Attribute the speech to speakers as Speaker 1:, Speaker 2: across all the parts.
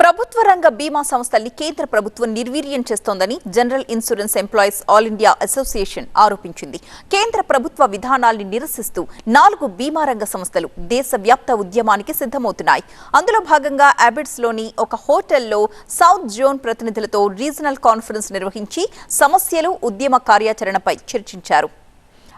Speaker 1: ప్రభుత్వ రంగ బీమా సంస్థల్ని కేంద్ర ప్రభుత్వం నిర్వీర్యం చేస్తోందని general insurance employees all India association ఆరోపించింది. కేంద్ర ప్రభుత్వ విధానాల్ని నిరసిస్తూ నాలుగు బీమా రంగ సంస్థలు దేశవ్యాప్త ఉద్యమానికి సిద్ధమవుతున్నాయి. అందులో భాగంగా అబిడ్స్లోని ఒక హోటల్లో సౌత్ జోన్ ప్రతినిధులతో రీజనల్ కాన్ఫరెన్స్ నిర్వహించి సమస్యలు ఉద్యమ కార్యాచరణపై చర్చించారు.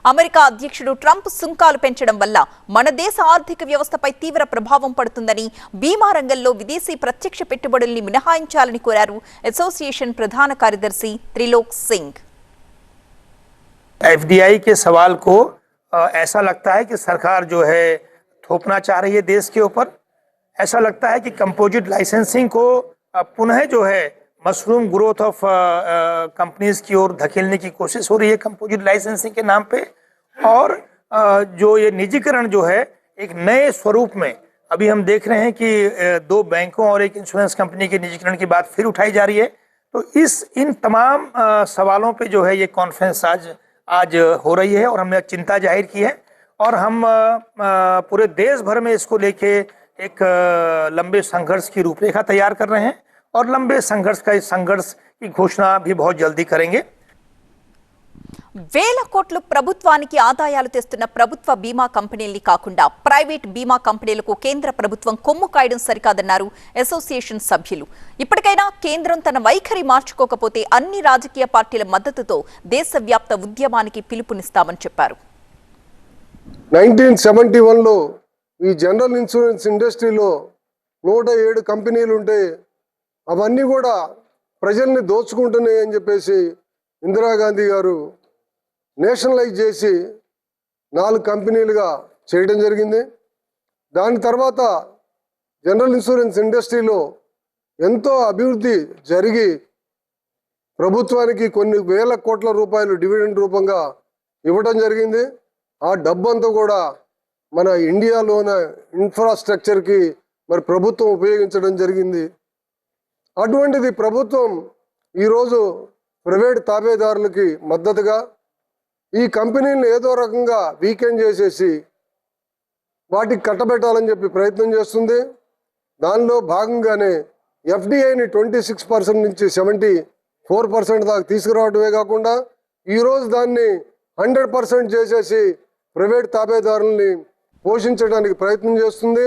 Speaker 1: అమెరికా అధ్యక్షుడు ట్రంప్ సుంకాలు పెంచడం వల్ల మన దేశ ఆర్థిక వ్యవస్థపై తీవ్ర ప్రభావం పడుతుందని బీమా రంగంలో విదేశీ ప్రత్యక్ష పెట్టుబడుల్ని మినహాయించాలని కోరారు అసోసియేషన్ ప్రధాన కార్యదర్శి త్రిలోక్ సింగ్
Speaker 2: एफडीआई के सवाल को अ, ऐसा लगता है कि सरकार जो है थोपना चाह रही है देश के ऊपर ऐसा लगता है कि कंपोजिट लाइसेंसिंग को अ, पुनः जो है मशरूम ग्रोथ ऑफ़ कंपनीज़ की ओर धकेलने की कोशिश हो रही है कंपोजिट लाइसेंसिंग के नाम पे। और अ, जो ये निजीकरण जो है एक नए स्वरूप में अभी हम देख रहे हैं कि अ, दो बैंकों और एक इंश्योरेंस कंपनी के निजीकरण की बात फिर उठाई जा रही है। तो इस इन तमाम अ, सवालों पे जो है ये कॉन्फ्रेंस आज आज हो रही है और हमने चिंता ज़ाहिर की है। और हम अ, अ, पूरे देश भर में इसको लेके एक अ, लंबे संघर्ष की रूपरेखा तैयार कर रहे हैं। और लंबे संघर्ष का इस संघर्ष की घोषणा भी बहुत जल्दी करेंगे
Speaker 1: వేల కోట్లు ప్రభుత్వానికి ఆదాయాలు తెస్తున్న ప్రభుత్వ బీమా కంపెనీల్ని కాకుండా ప్రైవేట్ బీమా కంపెనీలకు కేంద్ర ప్రభుత్వం కొమ్ము కాయడం సరికాదన్నారు అసోసియేషన్ సభ్యులు ఇప్పటికైనా కేంద్రం తన వైఖరి మార్చుకోకపోతే అన్ని రాజకీయ పార్టీల మద్దతుతో దేశవ్యాప్త ఉద్యమానికి పిలుపునిస్తామని చెప్పారు
Speaker 3: నైన్టీన్ సెవెంటీ వన్లో ఈ జనరల్ ఇన్సూరెన్స్ ఇండస్ట్రీలో నూట ఏడు కంపెనీలు ఉంటే అవన్నీ కూడా ప్రజల్ని దోచుకుంటున్నాయి అని చెప్పేసి ఇందిరాగాంధీ గారు నేషనలైజ్ చేసి నాలుగు కంపెనీలుగా చేయడం జరిగింది. దాని తర్వాత జనరల్ ఇన్సూరెన్స్ ఇండస్ట్రీలో ఎంతో అభివృద్ధి జరిగి ప్రభుత్వానికి కొన్ని వేల కోట్ల రూపాయలు డివిడెండ్ రూపంగా ఇవ్వడం జరిగింది. ఆ డబ్బంతా కూడా మన ఇండియాలోన ఇన్ఫ్రాస్ట్రక్చర్కి మరి ప్రభుత్వం ఉపయోగించడం జరిగింది. అటువంటిది ప్రభుత్వం ఈరోజు ప్రైవేట్ తాబేదారులకి మద్దతుగా ఈ కంపెనీలను ఏదో రకంగా వీకెండ్ చేసేసి వాటికి కట్టబెట్టాలని చెప్పి ప్రయత్నం చేస్తుంది. దానిలో భాగంగానే ఎఫ్డిఐని ట్వంటీ సిక్స్ పర్సెంట్ నుంచి సెవెంటీ ఫోర్ పర్సెంట్ దాకా తీసుకురావడమే కాకుండా ఈరోజు దాన్ని హండ్రెడ్ పర్సెంట్ చేసేసి ప్రైవేట్ తాబేదారుల్ని పోషించడానికి ప్రయత్నం చేస్తుంది.